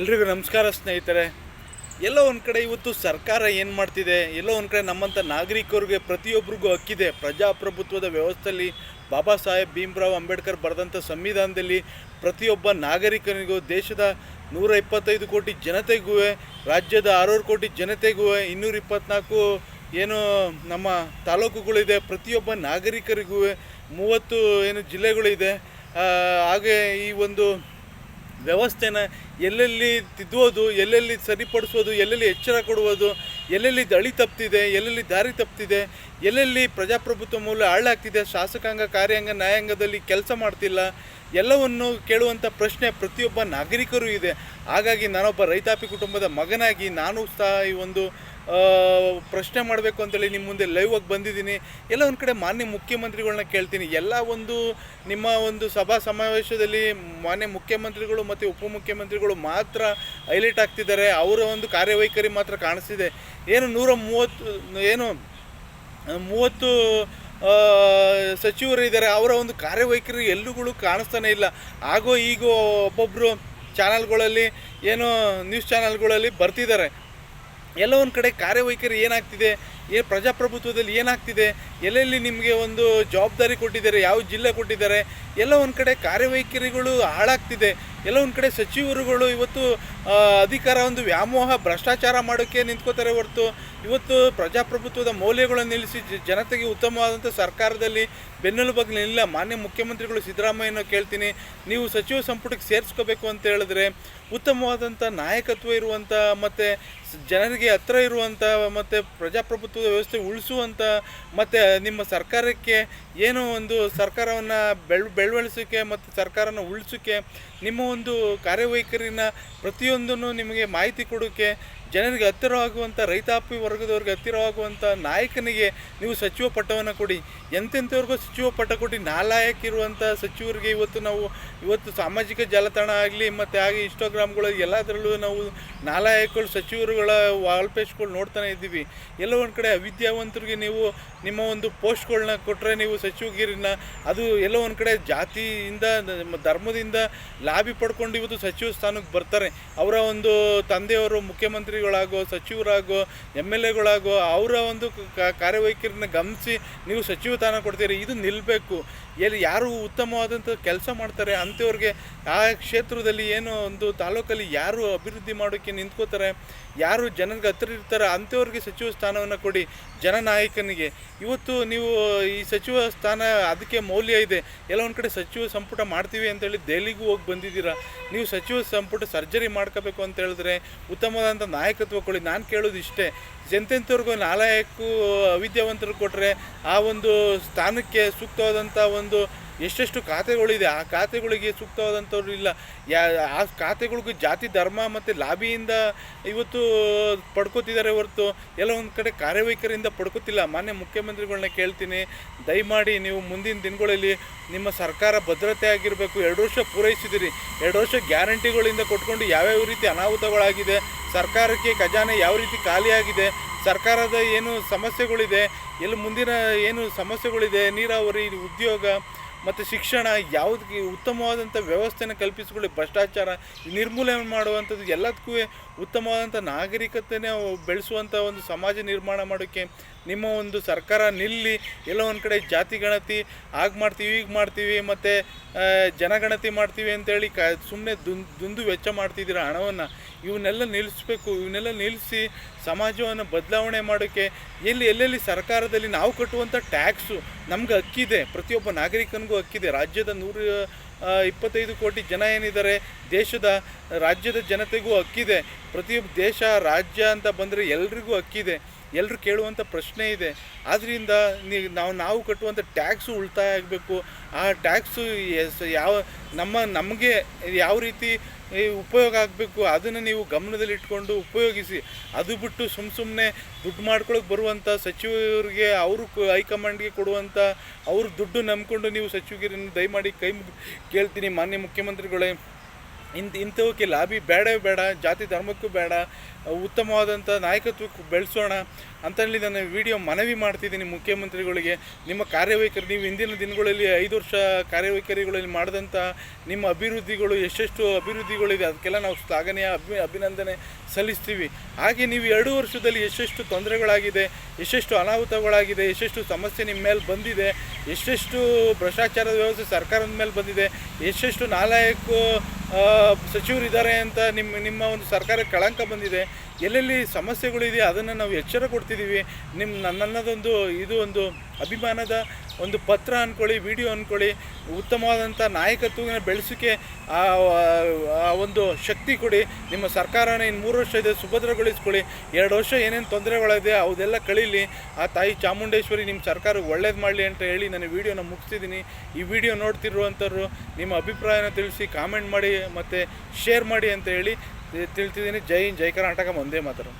ಎಲ್ರಿಗೂ ನಮಸ್ಕಾರ ಸ್ನೇಹಿತರೆ. ಎಲ್ಲೋ ಒಂದು ಕಡೆ ಇವತ್ತು ಸರ್ಕಾರ ಏನು ಮಾಡ್ತಿದೆ, ಎಲ್ಲೋ ಒಂದು ಕಡೆ ನಮ್ಮಂಥ ನಾಗರಿಕರಿಗೆ ಪ್ರತಿಯೊಬ್ಬರಿಗೂ ಹಕ್ಕಿದೆ. ಪ್ರಜಾಪ್ರಭುತ್ವದ ವ್ಯವಸ್ಥೆಯಲ್ಲಿ ಬಾಬಾ ಸಾಹೇಬ್ ಭೀಮ್ರಾವ್ ಅಂಬೇಡ್ಕರ್ ಬರೆದಂಥ ಸಂವಿಧಾನದಲ್ಲಿ ಪ್ರತಿಯೊಬ್ಬ ನಾಗರಿಕನಿಗೂ ದೇಶದ ನೂರ ಇಪ್ಪತ್ತೈದು ಕೋಟಿ ಜನತೆಗೂ, ರಾಜ್ಯದ ಆರೂರು ಕೋಟಿ ಜನತೆಗೂ, ಇನ್ನೂರ ಇಪ್ಪತ್ನಾಲ್ಕು ಏನು ನಮ್ಮ ತಾಲೂಕುಗಳಿದೆ, ಪ್ರತಿಯೊಬ್ಬ ನಾಗರಿಕರಿಗೂ ಮೂವತ್ತು ಏನು ಜಿಲ್ಲೆಗಳಿದೆ. ಹಾಗೆ ಈ ಒಂದು ವ್ಯವಸ್ಥೆನ ಎಲ್ಲೆಲ್ಲಿ ತಿದ್ದುವುದು ಎಲ್ಲೆಲ್ಲಿ ಸರಿಪಡಿಸೋದು, ಎಲ್ಲೆಲ್ಲಿ ಎಚ್ಚರ ಕೊಡುವುದು, ಎಲ್ಲೆಲ್ಲಿ ದಳಿ ತಪ್ಪಿದೆ ಎಲ್ಲೆಲ್ಲಿ ದಾರಿ ತಪ್ಪಿದೆ ಎಲ್ಲೆಲ್ಲಿ ಪ್ರಜಾಪ್ರಭುತ್ವ ಮೂಲ ಹಾಳಾಗ್ತಿದೆ, ಶಾಸಕಾಂಗ, ಕಾರ್ಯಾಂಗ, ನ್ಯಾಯಾಂಗದಲ್ಲಿ ಕೆಲಸ ಮಾಡ್ತಿಲ್ಲ, ಎಲ್ಲವನ್ನು ಕೇಳುವಂಥ ಪ್ರಶ್ನೆ ಪ್ರತಿಯೊಬ್ಬ ನಾಗರಿಕರು ಇದೆ. ಹಾಗಾಗಿ ನಾನೊಬ್ಬ ರೈತಾಪಿ ಕುಟುಂಬದ ಮಗನಾಗಿ ನಾನು ಸಹ ಈ ಒಂದು ಪ್ರಶ್ನೆ ಮಾಡಬೇಕು ಅಂತೇಳಿ ನಿಮ್ಮ ಮುಂದೆ ಲೈವ್ ಆಗಿ ಬಂದಿದ್ದೀನಿ. ಎಲ್ಲ ಒಂದು ಕಡೆ ಮಾನ್ಯ ಮುಖ್ಯಮಂತ್ರಿಗಳನ್ನ ಕೇಳ್ತೀನಿ. ಎಲ್ಲ ಒಂದು ನಿಮ್ಮ ಒಂದು ಸಭಾ ಸಮಾವೇಶದಲ್ಲಿ ಮಾನ್ಯ ಮುಖ್ಯಮಂತ್ರಿಗಳು ಮತ್ತು ಉಪಮುಖ್ಯಮಂತ್ರಿಗಳು ಮಾತ್ರ ಹೈಲೈಟ್ ಆಗ್ತಿದ್ದಾರೆ. ಅವರ ಒಂದು ಕಾರ್ಯವೈಖರಿ ಮಾತ್ರ ಕಾಣಿಸ್ತಿದೆ. ಏನು ನೂರ ಮೂವತ್ತು, ಏನು, ಮೂವತ್ತು ಸಚಿವರು ಇದ್ದಾರೆ. ಅವರ ಒಂದು ಕಾರ್ಯವೈಖರಿ ಎಲ್ಲೂಗಳು ಕಾಣಿಸ್ತಾನೆ ಇಲ್ಲ. ಆಗೋ ಈಗೋ ಒಬ್ಬೊಬ್ಬರು ಚಾನಲ್ಗಳಲ್ಲಿ ಏನೋ ನ್ಯೂಸ್ ಚಾನಲ್ಗಳಲ್ಲಿ ಬರ್ತಿದ್ದಾರೆ. ಎಲ್ಲ ಒಂದು ಕಡೆ ಕಾರ್ಯವೈಖರಿ ಏನಾಗ್ತಿದೆ? ಏ ಪ್ರಜಾಪ್ರಭುತ್ವದಲ್ಲಿ ಏನಾಗ್ತಿದೆ? ಎಲ್ಲೆಲ್ಲಿ ನಿಮಗೆ ಒಂದು ಜವಾಬ್ದಾರಿ ಕೊಟ್ಟಿದ್ದಾರೆ? ಯಾವ ಜಿಲ್ಲೆ ಕೊಟ್ಟಿದ್ದಾರೆ? ಎಲ್ಲ ಒಂದು ಕಡೆ ಕಾರ್ಯವೈಖರಿಗಳು ಹಾಳಾಗ್ತಿದೆ. ಎಲ್ಲ ಒಂದು ಕಡೆ ಸಚಿವರುಗಳು ಇವತ್ತು ಅಧಿಕಾರ ಒಂದು ವ್ಯಾಮೋಹ, ಭ್ರಷ್ಟಾಚಾರ ಮಾಡೋಕ್ಕೆ ನಿಂತ್ಕೋತಾರೆ ಹೊರತು. ಇವತ್ತು ಪ್ರಜಾಪ್ರಭುತ್ವದ ಮೌಲ್ಯಗಳನ್ನು ನಿಲ್ಲಿಸಿ ಜನತೆಗೆ ಉತ್ತಮವಾದಂಥ ಸರ್ಕಾರದಲ್ಲಿ ಬೆನ್ನೆಲುಬಾಗಿ ನಿಲ್ಲ. ಮಾನ್ಯ ಮುಖ್ಯಮಂತ್ರಿಗಳು ಸಿದ್ದರಾಮಯ್ಯನ ಕೇಳ್ತೀನಿ. ನೀವು ಸಚಿವ ಸಂಪುಟಕ್ಕೆ ಸೇರಿಸ್ಕೋಬೇಕು ಅಂತ ಹೇಳಿದ್ರೆ ಉತ್ತಮವಾದಂಥ ನಾಯಕತ್ವ ಇರುವಂಥ ಮತ್ತು, ಜನರಿಗೆ ಹತ್ರ ಇರುವಂಥ ಮತ್ತು ಪ್ರಜಾಪ್ರಭುತ್ವದ ವ್ಯವಸ್ಥೆ ಉಳಿಸುವಂಥ ಮತ್ತು ನಿಮ್ಮ ಸರ್ಕಾರಕ್ಕೆ ಏನೋ ಒಂದು ಸರ್ಕಾರವನ್ನು ಬೆಳ್ ಮತ್ತೆ ಮತ್ತು ಸರ್ಕಾರನ ಉಳಿಸೋಕ್ಕೆ ನಿಮ್ಮ ಒಂದು ಕಾರ್ಯವೈಖರಿನ ಪ್ರತಿಯೊಂದನ್ನು ನಿಮಗೆ ಮಾಹಿತಿ ಕೊಡೋಕ್ಕೆ ಜನರಿಗೆ ಹತ್ತಿರವಾಗುವಂಥ, ರೈತಾಪಿ ವರ್ಗದವ್ರಿಗೆ ಹತ್ತಿರವಾಗುವಂಥ ನಾಯಕನಿಗೆ ನೀವು ಸಚಿವ ಪಟ್ಟವನ್ನು ಕೊಡಿ. ಎಂತೆಂಥವ್ರಿಗೂ ಸಚಿವ ಪಟ್ಟ ಕೊಡಿ. ನಾಲಾಯಕಿರುವಂಥ ಸಚಿವರಿಗೆ ಇವತ್ತು ನಾವು, ಇವತ್ತು ಸಾಮಾಜಿಕ ಜಾಲತಾಣ ಆಗಲಿ, ಮತ್ತು ಹಾಗೆ ಇನ್ಸ್ಟಾಗ್ರಾಮ್ಗಳು ಎಲ್ಲದರಲ್ಲೂ ನಾವು ನಾಲಾಯಕಗಳು, ಸಚಿವರುಗಳ ವಾಲ್ಪೇಜ್ಗಳು ನೋಡ್ತಾನೆ ಇದ್ದೀವಿ. ಎಲ್ಲ ಒಂದು ಕಡೆ ಅವಿದ್ಯಾವಂತರಿಗೆ ನೀವು ನಿಮ್ಮ ಒಂದು ಪೋಸ್ಟ್ಗಳನ್ನ ಕೊಟ್ಟರೆ ನೀವು ಸಚಿವಗಿರಿನ, ಅದು ಎಲ್ಲೋ ಒಂದು ಕಡೆ ಜಾತಿಯಿಂದ ಧರ್ಮದಿಂದ ಲಾಭಿ ಪಡ್ಕೊಂಡು ಇವತ್ತು ಸಚಿವ ಸ್ಥಾನಕ್ಕೆ ಬರ್ತಾರೆ. ಅವರ ಒಂದು ತಂದೆಯವರು ಮುಖ್ಯಮಂತ್ರಿಗಳಾಗೋ ಸಚಿವರಾಗೋ, ಎಂ ಎಲ್ ಎಗಳಾಗೋ, ಅವರ ಒಂದು ಕಾರ್ಯವೈಖರಿನ ಗಮನಿಸಿ ನೀವು ಸಚಿವ ಸ್ಥಾನ ಕೊಡ್ತೀರಿ, ಇದು ನಿಲ್ಲಬೇಕು ಎಲ್ಲಿ ಯಾರು ಉತ್ತಮವಾದಂಥ ಕೆಲಸ ಮಾಡ್ತಾರೆ, ಅಂಥವ್ರಿಗೆ ಆ ಕ್ಷೇತ್ರದಲ್ಲಿ ಏನೋ ಒಂದು ತಾಲೂಕಲ್ಲಿ ಯಾರು ಅಭಿವೃದ್ಧಿ ಮಾಡೋಕ್ಕೆ ನಿಂತ್ಕೋತಾರೆ, ಯಾರು ಜನರಿಗೆ ಹತ್ತಿರ ಇರ್ತಾರೆ ಅಂಥವ್ರಿಗೆ ಸಚಿವ ಸ್ಥಾನವನ್ನು ಕೊಡಿ, ಜನನಾಯಕನಿಗೆ. ಇವತ್ತು ನೀವು ಈ ಸಚಿವ ಸ್ಥಾನ ಅದಕ್ಕೆ ಮೌಲ್ಯ ಇದೆ. ಎಲ್ಲ ಒಂದು ಕಡೆ ಸಚಿವ ಸಂಪುಟ ಮಾಡ್ತೀವಿ ಅಂತೇಳಿ ದೆಹಲಿಗೂ ಹೋಗಿ ಬಂದಿದ್ದೀರಾ? ನೀವು ಸಚಿವ ಸಂಪುಟ ಸರ್ಜರಿ ಮಾಡ್ಕೋಬೇಕು ಅಂತ ಹೇಳಿದ್ರೆ ಉತ್ತಮವಾದಂಥ ನಾಯಕತ್ವ ಕೊಡಿ ನಾನು ಕೇಳೋದು ಇಷ್ಟೇ. ಜನತೆಂಥವ್ರಿಗೂ ನಾಲಾಯಕ್ಕೂ ಅವಿದ್ಯಾವಂತರು ಕೊಟ್ಟರೆ ಆ ಒಂದು ಸ್ಥಾನಕ್ಕೆ ಸೂಕ್ತವಾದಂಥ ಒಂದು ಎಷ್ಟೆಷ್ಟು ಖಾತೆಗಳಿದೆ? ಆ ಖಾತೆಗಳಿಗೆ ಸೂಕ್ತವಾದಂಥವ್ರು ಇಲ್ಲ. ಯಾ, ಆ ಖಾತೆಗಳಿಗೂ ಜಾತಿ, ಧರ್ಮ ಮತ್ತು ಲಾಬಿಯಿಂದ ಇವತ್ತು ಪಡ್ಕೋತಿದ್ದಾರೆ ಹೊರತು ಎಲ್ಲ ಒಂದು ಕಡೆ ಕಾರ್ಯವೈಖರಿಯಿಂದ ಪಡ್ಕೋತಿಲ್ಲ. ಮಾನ್ಯ ಮುಖ್ಯಮಂತ್ರಿಗಳನ್ನ ಕೇಳ್ತೀನಿ. ದಯಮಾಡಿ ನೀವು ಮುಂದಿನ ದಿನಗಳಲ್ಲಿ ನಿಮ್ಮ ಸರ್ಕಾರ ಭದ್ರತೆ ಆಗಿರಬೇಕು. ಎರಡು ವರ್ಷ ಪೂರೈಸಿದಿರಿ. ಎರಡು ವರ್ಷ ಗ್ಯಾರಂಟಿಗಳಿಂದ ಕೊಟ್ಕೊಂಡು ಯಾವ್ಯಾವ ರೀತಿ ಅನಾಹುತಗಳಾಗಿದೆ? ಸರ್ಕಾರಕ್ಕೆ ಖಜಾನೆ ಯಾವ ರೀತಿ ಖಾಲಿಯಾಗಿದೆ ಸರ್ಕಾರದ ಏನು ಸಮಸ್ಯೆಗಳಿದೆ? ಎಲ್ಲಿ ಮುಂದಿನ ಏನು ಸಮಸ್ಯೆಗಳಿದೆ? ನೀರಾವರಿ, ಉದ್ಯೋಗ ಮತ್ತು ಶಿಕ್ಷಣ ಯಾವುದಕ್ಕೆ ಉತ್ತಮವಾದಂಥ ವ್ಯವಸ್ಥೆನ ಕಲ್ಪಿಸಿಕೊಳ್ಳಿ, ಭ್ರಷ್ಟಾಚಾರ ನಿರ್ಮೂಲನೆ ಮಾಡುವಂಥದ್ದು ಎಲ್ಲದಕ್ಕೂ ಉತ್ತಮವಾದಂಥ ನಾಗರಿಕತೆನೇ ಬೆಳೆಸುವಂಥ ಒಂದು ಸಮಾಜ ನಿರ್ಮಾಣ ಮಾಡೋಕ್ಕೆ ನಿಮ್ಮ ಒಂದು ಸರ್ಕಾರ ನಿಲ್ಲಿ, ಎಲ್ಲೋ ಒಂದು ಕಡೆ ಜಾತಿ ಗಣತಿ ಆಗ ಮಾಡ್ತೀವಿ ಈಗ ಮಾಡ್ತೀವಿ, ಮತ್ತು ಜನಗಣತಿ ಮಾಡ್ತೀವಿ ಅಂತೇಳಿ ಕ ಸುಮ್ಮನೆ ದುಂದು ವೆಚ್ಚ ಮಾಡ್ತಿದ್ದೀರ ಹಣವನ್ನು? ಇವನ್ನೆಲ್ಲ ನಿಲ್ಲಿಸ್ಬೇಕು, ಇವನ್ನೆಲ್ಲ ನಿಲ್ಲಿಸಿ ಸಮಾಜವನ್ನು ಬದಲಾವಣೆ ಮಾಡೋಕ್ಕೆ ಎಲ್ಲಿ, ಎಲ್ಲೆಲ್ಲಿ ಸರ್ಕಾರದಲ್ಲಿ ನಾವು ಕಟ್ಟುವಂಥ ಟ್ಯಾಕ್ಸು ನಮ್ಗೆ ಹಕ್ಕಿದೆ. ಪ್ರತಿಯೊಬ್ಬ ನಾಗರಿಕನಿಗೂ ಹಕ್ಕಿದೆ. ರಾಜ್ಯದ ನೂರ ಇಪ್ಪತ್ತೈದು ಕೋಟಿ ಜನ ಏನಿದ್ದಾರೆ, ದೇಶದ, ರಾಜ್ಯದ ಜನತೆಗೂ ಹಕ್ಕಿದೆ. ಪ್ರತಿಯೊಬ್ಬ ದೇಶ, ರಾಜ್ಯ ಅಂತ ಬಂದರೆ ಎಲ್ರಿಗೂ ಹಕ್ಕಿದೆ. ಎಲ್ಲರೂ ಕೇಳುವಂಥ ಪ್ರಶ್ನೆ ಇದೆ. ಆದ್ದರಿಂದ ನೀವು ನಾವು ನಾವು ಕಟ್ಟುವಂಥ ಟ್ಯಾಕ್ಸು ಉಳಿತಾಯ ಆಗಬೇಕು. ಆ ಟ್ಯಾಕ್ಸು ಯಾವ, ನಮ್ಮ, ನಮಗೆ ಯಾವ ರೀತಿ ಉಪಯೋಗ ಆಗಬೇಕು ಅದನ್ನು ನೀವು ಗಮನದಲ್ಲಿಟ್ಕೊಂಡು ಉಪಯೋಗಿಸಿ. ಅದು ಬಿಟ್ಟು ಸುಮ್ಮ ಸುಮ್ಮನೆ ದುಡ್ಡು ಮಾಡ್ಕೊಳಕ್ಕೆ ಬರುವಂಥ ಸಚಿವರಿಗೆ ಅವರು ಹೈಕಮಾಂಡ್ಗೆ ಕೊಡುವಂಥ ಅವ್ರ ದುಡ್ಡು ನಂಬ್ಕೊಂಡು ನೀವು ಸಚಿವಗಿರಿನ ದಯಮಾಡಿ ಕೈ ಕೇಳ್ತೀನಿ. ಮಾನ್ಯ ಮುಖ್ಯಮಂತ್ರಿಗಳೇ ಇಂಥ ಇಂಥವಕ್ಕೆ ಲಾಬಿ ಬೇಡವೇ ಬೇಡ ಜಾತಿ ಧರ್ಮಕ್ಕೂ ಬೇಡ ಉತ್ತಮವಾದಂಥ ನಾಯಕತ್ವಕ್ಕೆ ಬೆಳೆಸೋಣ ಅಂತೇಳಿ ನಾನು ವಿಡಿಯೋ ಮನವಿ ಮಾಡ್ತಿದ್ದೀನಿ ಮುಖ್ಯಮಂತ್ರಿಗಳಿಗೆ. ನಿಮ್ಮ ಕಾರ್ಯವೈಖರಿ ನೀವು ಇಂದಿನ ದಿನಗಳಲ್ಲಿ ಐದು ವರ್ಷ ಕಾರ್ಯವೈಖರಿಗಳಲ್ಲಿ ಮಾಡಿದಂಥ ನಿಮ್ಮ ಅಭಿವೃದ್ಧಿಗಳು ಎಷ್ಟೆಷ್ಟು ಅಭಿವೃದ್ಧಿಗಳಿದೆ ಅದಕ್ಕೆಲ್ಲ ನಾವು ಶ್ಲಾಘನೀಯ ಅಭಿ ಅಭಿನಂದನೆ ಸಲ್ಲಿಸ್ತೀವಿ. ಹಾಗೆ ನೀವು ಎರಡು ವರ್ಷದಲ್ಲಿ ಎಷ್ಟೆಷ್ಟು ತೊಂದರೆಗಳಾಗಿದೆ ಎಷ್ಟೆಷ್ಟು ಅನಾಹುತಗಳಾಗಿದೆ ಎಷ್ಟೆಷ್ಟು ಸಮಸ್ಯೆ ನಿಮ್ಮ ಮೇಲೆ ಬಂದಿದೆ ಎಷ್ಟೆಷ್ಟು ಭ್ರಷ್ಟಾಚಾರದ ವ್ಯವಸ್ಥೆ ಸರ್ಕಾರದ ಮೇಲೆ ಬಂದಿದೆ ಎಷ್ಟೆಷ್ಟು ನಾಲಾಯಕ ಆ, ಸಚಿವರಿದ್ದಾರೆ ಅಂತ ನಿಮ್ಮ ನಿಮ್ಮ ಒಂದು ಸರ್ಕಾರಕ್ಕೆ ಕಳಂಕ ಬಂದಿದೆ. ಎಲ್ಲೆಲ್ಲಿ ಸಮಸ್ಯೆಗಳಿದೆ ಅದನ್ನು ನಾವು ಎಚ್ಚರ ಕೊಡ್ತಿದ್ದೀವಿ ನಿಮ್ಮ ನನ್ನ- ನನ್ನದೊಂದು, ಇದು ಒಂದು ಅಭಿಮಾನದ ಒಂದು ಪತ್ರ ಅಂದ್ಕೊಳ್ಳಿ ವಿಡಿಯೋ ಅಂದ್ಕೊಳ್ಳಿ ಉತ್ತಮವಾದಂಥ ನಾಯಕತ್ವನ ಬೆಳೆಸೋಕ್ಕೆ ಆ ಆ ಒಂದು ಶಕ್ತಿ ಕೊಡಿ. ನಿಮ್ಮ ಸರ್ಕಾರನ ಇನ್ನು ಮೂರು ವರ್ಷ ಇದೆ ಸುಭದ್ರಗೊಳಿಸ್ಕೊಳ್ಳಿ. ಎರಡು ವರ್ಷ ಏನೇನು ತೊಂದರೆಗಳಿದೆ ಅವುದೆಲ್ಲ ಕಳೀಲಿ. ಆ ತಾಯಿ ಚಾಮುಂಡೇಶ್ವರಿ ನಿಮ್ಮ ಸರ್ಕಾರ ಒಳ್ಳೇದು ಮಾಡಲಿ ಅಂತ ಹೇಳಿ ನಾನು ವಿಡಿಯೋನ ಮುಗಿಸ್ತಿದ್ದೀನಿ. ಈ ವಿಡಿಯೋ ನೋಡ್ತಿರುವಂಥವ್ರು ನಿಮ್ಮ ಅಭಿಪ್ರಾಯನ ತಿಳಿಸಿ ಕಾಮೆಂಟ್ ಮಾಡಿ. ಮತ್ತು ಶೇರ್ ಮಾಡಿ ಅಂತ ಹೇಳಿ ತಿಳ್ತಿದ್ದೀನಿ. ಜೈ ಜೈ ಕರ್ನಾಟಕ ಒಂದೇ ಮಾತರು.